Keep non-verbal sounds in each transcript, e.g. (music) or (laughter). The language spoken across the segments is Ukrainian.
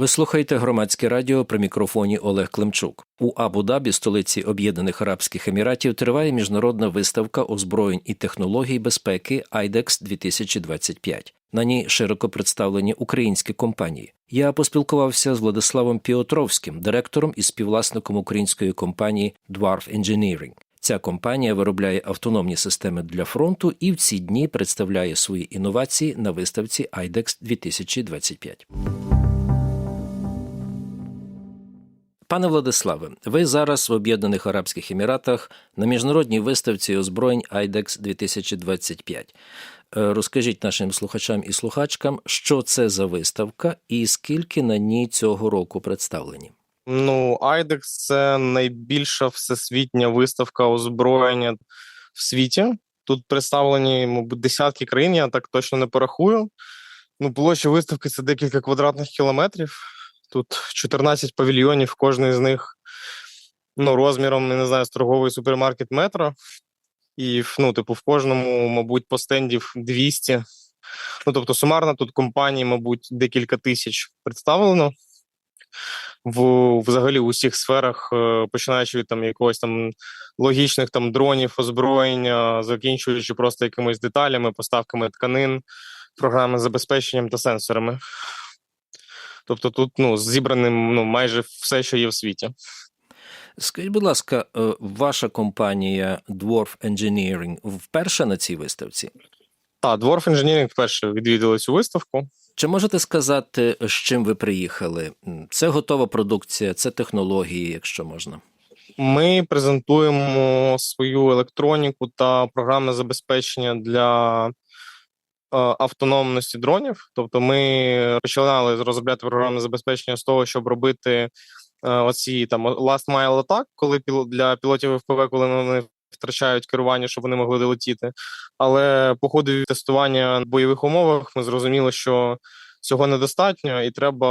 Ви слухаєте громадське радіо при мікрофоні Олег Климчук. У Абу-Дабі, столиці Об'єднаних Арабських Еміратів, триває міжнародна виставка озброєнь і технологій безпеки IDEX 2025. На ній широко представлені українські компанії. Я поспілкувався з Владиславом Піотровським, директором і співвласником української компанії Dwarf Engineering. Ця компанія виробляє автономні системи для фронту і в ці дні представляє свої інновації на виставці IDEX 2025. Пане Владиславе, ви зараз в Об'єднаних Арабських Еміратах на міжнародній виставці озброєнь IDEX 2025. Е, Розкажіть нашим слухачам і слухачкам, що це за виставка і скільки на ній цього року представлені. Ну, IDEX – це найбільша всесвітня виставка озброєння в світі. Тут представлені, мабуть, десятки країн, я так точно не порахую. Ну, площа виставки це декілька квадратних кілометрів. Тут 14 павільйонів, кожний з них ну, розміром, не знаю, з торговий супермаркет метро. І ну, типу, в кожному, мабуть, по стендів 200. Ну, тобто, сумарно тут компаній, мабуть, декілька тисяч представлено в взагалі в усіх сферах, е, починаючи від там якогось там логічних там дронів, озброєння, закінчуючи просто якимись деталями, поставками тканин, програмним забезпеченням та сенсорами. Тобто тут ну, зібраним ну, майже все, що є в світі. Скажіть, будь ласка, е, ваша компанія Dwarf Engineering вперше на цій виставці? Так, Dwarf Engineering вперше відвідали цю виставку. Чи можете сказати, з чим ви приїхали? Це готова продукція, це технології, якщо можна. Ми презентуємо свою електроніку та програмне забезпечення для автономності дронів. Тобто, ми починали розробляти програмне забезпечення з того, щоб робити е, оці там last mile attack, коли для пілотів ФПВ, коли вони втрачають керування, щоб вони могли долетіти. Але по ходу тестування в бойових умовах ми зрозуміли, що цього недостатньо, і треба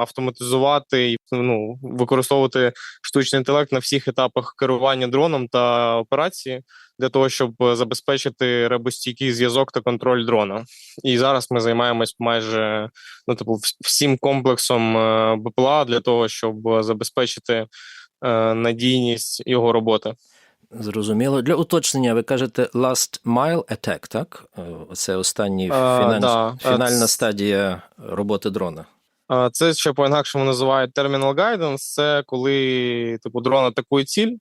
автоматизувати і ну, використовувати штучний інтелект на всіх етапах керування дроном та операції для того, щоб забезпечити ребостійкий зв'язок та контроль дрона. І зараз ми займаємось майже ну, типу, всім комплексом е, БПЛА для того, щоб забезпечити е, надійність його роботи. Зрозуміло. Для уточнення, ви кажете last mile attack, так? Е, Це останній А, фінальна, да. Фінальна ц- стадія роботи дрона. Це ще по-інакшому називають terminal guidance. Це коли типу дрон атакує ціль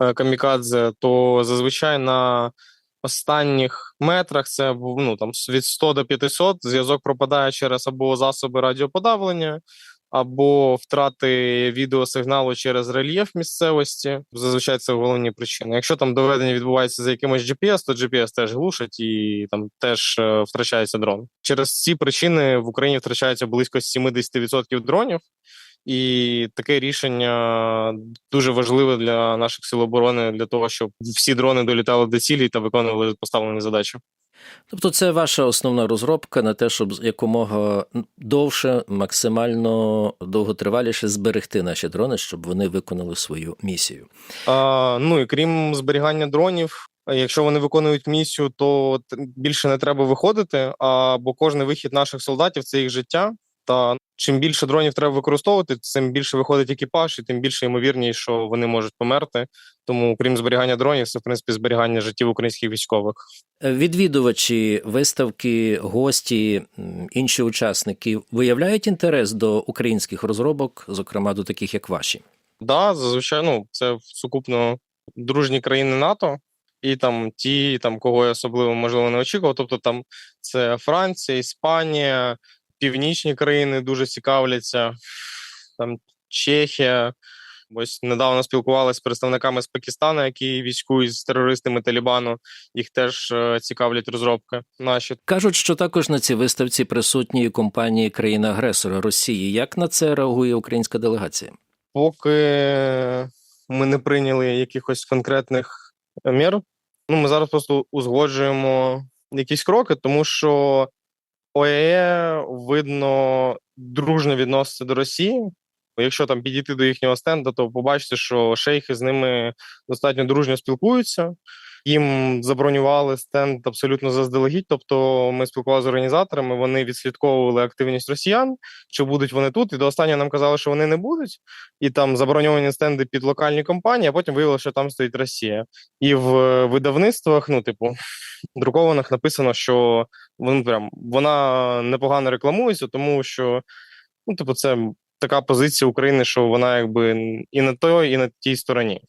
е, камікадзе, то зазвичай на останніх метрах це ну, там, від 100 до 500 зв'язок пропадає через або засоби радіоподавлення, або втрати відеосигналу через рельєф місцевості. Зазвичай це головні причини. Якщо там доведення відбувається за якимось GPS, то GPS теж глушить і там теж е, втрачається дрон. Через ці причини в Україні втрачається близько 70% дронів. І таке рішення дуже важливе для наших сил оборони для того, щоб всі дрони долітали до цілі та виконували поставлені задачі. Тобто, це ваша основна розробка на те, щоб якомога довше, максимально довготриваліше зберегти наші дрони, щоб вони виконали свою місію. А, ну і крім зберігання дронів, якщо вони виконують місію, то більше не треба виходити. А бо кожний вихід наших солдатів це їх життя. Та чим більше дронів треба використовувати, тим більше виходить екіпаж, і тим більше ймовірність, що вони можуть померти. Тому, крім зберігання дронів, це в принципі зберігання життів українських військових. Е, Відвідувачі, виставки, гості, інші учасники виявляють інтерес до українських розробок, зокрема до таких як ваші. Да, зазвичай, ну, це сукупно дружні країни НАТО, і там ті, там, кого я особливо можливо не очікував. Тобто там це Франція, Іспанія, північні країни дуже цікавляться, там Чехія. Ось недавно спілкувалися з представниками з Пакистану, які військують з терористами Талібану. Їх теж е, цікавлять розробки наші. Кажуть, що також на цій виставці присутні компанії країни-агресора Росії. Як на це реагує українська делегація? поки ми не прийняли якихось конкретних мір. Ну, ми зараз просто узгоджуємо якісь кроки, тому що ОЕ видно дружно відноситься до Росії. Якщо там підійти до їхнього стенду, то побачите, що шейхи з ними достатньо дружньо спілкуються. Їм забронювали стенд абсолютно заздалегідь. Тобто ми спілкувалися з організаторами, вони відслідковували активність росіян, чи будуть вони тут. І до останнього нам казали, що вони не будуть, і там заброньовані стенди під локальні компанії, а потім виявилося, що там стоїть Росія. І в е, видавництвах, ну, типу, (laughs) друкованих написано, що вон, прям, вона непогано рекламується, тому що ну, типу, це така позиція України, що вона якби і на той, і на тій стороні.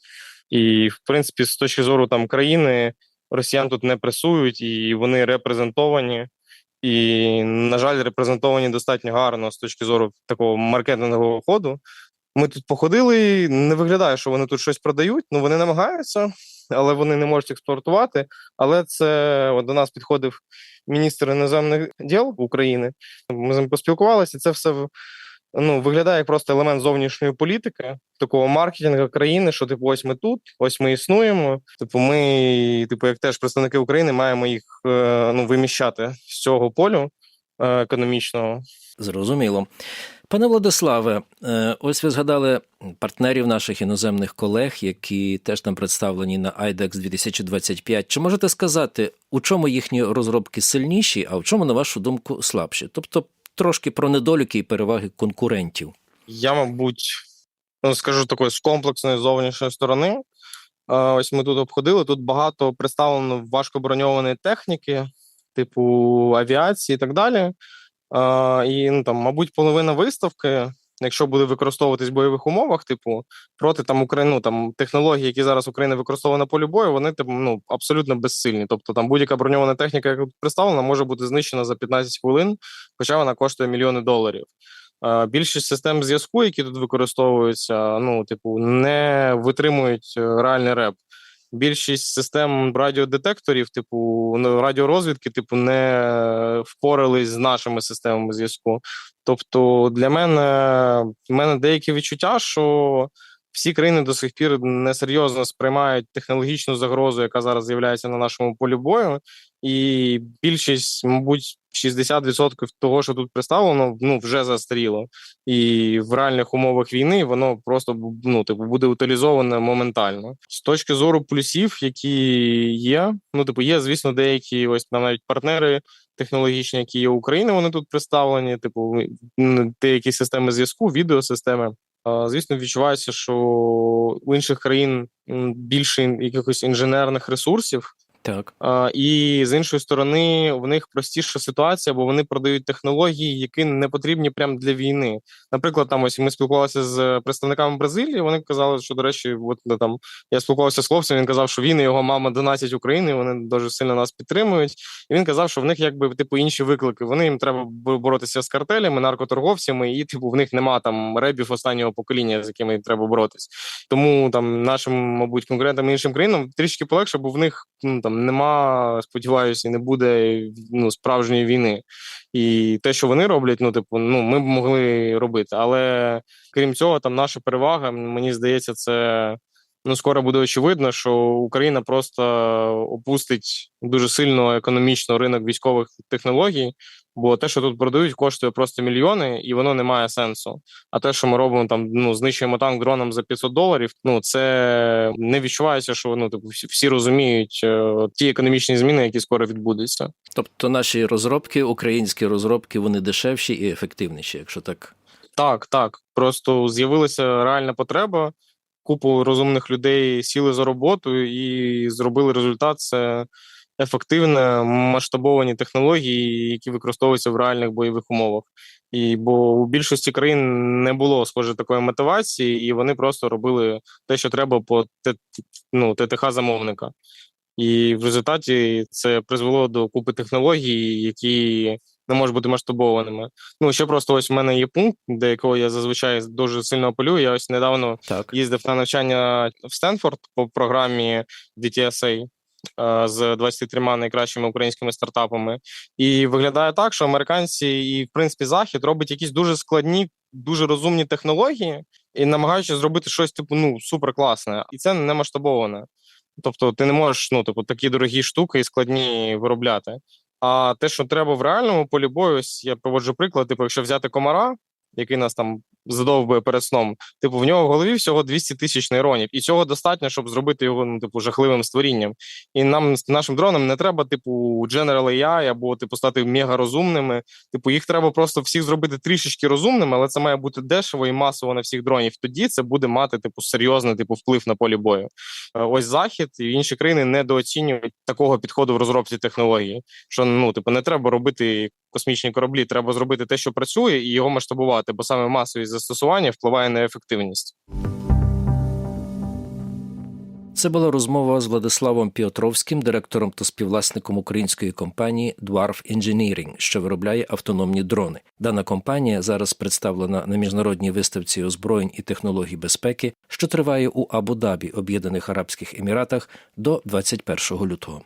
І, в принципі, з точки зору там країни, росіян тут не пресують, і вони репрезентовані. І, на жаль, репрезентовані достатньо гарно з точки зору такого маркетингового ходу. Ми тут походили, не виглядає, що вони тут щось продають. Ну вони намагаються, але вони не можуть експортувати. Але це от до нас підходив міністр іноземних діл України. Ми з ним поспілкувалися. Це все ну, виглядає як просто елемент зовнішньої політики, такого маркетингу країни, що типу, ось ми тут, ось ми існуємо. Типу, ми, типу, як теж представники України, маємо їх е, ну, виміщати з цього полю е, економічного. Зрозуміло. Пане Владиславе, е, ось ви згадали партнерів наших іноземних колег, які теж там представлені на IDEX 2025. Чи можете сказати, у чому їхні розробки сильніші, а в чому, на вашу думку, слабші? Тобто трошки про недоліки і переваги конкурентів. Я, мабуть, ну, скажу такої з комплексної зовнішньої сторони. Ось ми тут обходили. Тут багато представлено важкоброньованої техніки, типу авіації і так далі. І ну, там, мабуть, половина виставки, якщо буде використовуватись в бойових умовах, типу, проти там України, ну, там технології, які зараз Україна використовує на полі бою, вони типу, ну, абсолютно безсильні. Тобто там будь-яка броньована техніка, яка представлена, може бути знищена за 15 хвилин, хоча вона коштує мільйони доларів. Е, Більшість систем зв'язку, які тут використовуються, ну, типу, не витримують е, реальний реп. Більшість систем радіодетекторів, типу ну, радіорозвідки, типу, не впорались з нашими системами зв'язку. Тобто, для мене в мене деякі відчуття, що всі країни до сих пір несерйозно сприймають технологічну загрозу, яка зараз з'являється на нашому полі бою, і більшість, мабуть, 60% того, що тут представлено, ну вже застаріло, і в реальних умовах війни воно просто ну, типу, буде утилізоване моментально. З точки зору плюсів, які є, ну типу, є, звісно, деякі ось там навіть партнери технологічні, які є України, вони тут представлені, типу, деякі системи зв'язку, відеосистеми. Звісно, відчувається, що у інших країн більше якихось інженерних ресурсів, Так. а, і з іншої сторони, в них простіша ситуація, бо вони продають технології, які не потрібні прямо для війни. Наприклад, там ось ми спілкувалися з представниками Бразилії. Вони казали, що до речі, от там я спілкувався з хлопцем. Він казав, що він і його мама донатять Україні. Вони дуже сильно нас підтримують. І він казав, що в них якби типу інші виклики. Вони їм треба боротися з картелями, наркоторговцями, і типу в них нема там ребів останнього покоління, з якими треба боротись. Тому там нашим, мабуть, конкурентам іншим країнам трішки полегше, бо в них ну там нема, сподіваюся, і не буде ну справжньої війни. І те, що вони роблять, ну типу, ну ми б могли робити. Але крім цього, там наша перевага, мені здається, це. Ну, скоро буде очевидно, що Україна просто опустить дуже сильно економічно ринок військових технологій, бо те, що тут продають, коштує просто мільйони, і воно не має сенсу. А те, що ми робимо там, ну знищуємо танк дроном за 500 доларів, ну це не відчувається, що ну типу всі, розуміють е, ті економічні зміни, які скоро відбудуться. Тобто наші розробки, українські розробки, вони дешевші і ефективніші, якщо так. Так, так. Просто з'явилася реальна потреба. Купу розумних людей сіли за роботу і зробили результат. Це ефективне масштабовані технології, які використовуються в реальних бойових умовах. І бо у більшості країн не було схоже такої мотивації, і вони просто робили те, що треба по ну, ТТХ замовника. І в результаті це призвело до купи технологій, які не можуть бути масштабованими. Ну ще просто ось в мене є пункт, де якого я зазвичай дуже сильно апелюю. Я ось недавно Так. їздив на навчання в Стенфорд по програмі DTSA е, з 23 найкращими українськими стартапами. І виглядає так, що американці і, в принципі, захід робить якісь дуже складні, дуже розумні технології і намагаючись зробити щось типу ну супер класне, і це не масштабоване. Тобто, ти не можеш ну, типу, такі дорогі штуки і складні виробляти. А те, що треба в реальному полі бою, ось я проводжу приклад, типу, якщо взяти комара, який нас там задовбує перед сном. Типу, в нього в голові всього 200 тисяч нейронів, і цього достатньо, щоб зробити його ну, типу, жахливим створінням. І нам нашим дронам не треба, типу, General AI або типу стати мега розумними. Типу, їх треба просто всіх зробити трішечки розумними, але це має бути дешево і масово на всіх дронів. Тоді це буде мати типу серйозний типу вплив на полі бою. Е, Ось захід і інші країни недооцінюють такого підходу в розробці технології. Що ну типу не треба робити космічні кораблі, треба зробити те, що працює, і його масштабувати, бо саме масовість застосування впливає на ефективність. Це була розмова з Владиславом Піотровським, директором та співвласником української компанії Dwarf Engineering, що виробляє автономні дрони. Дана компанія зараз представлена на міжнародній виставці озброєнь і технологій безпеки, що триває у Абу-Дабі, Об'єднаних Арабських Еміратах, до 21 лютого.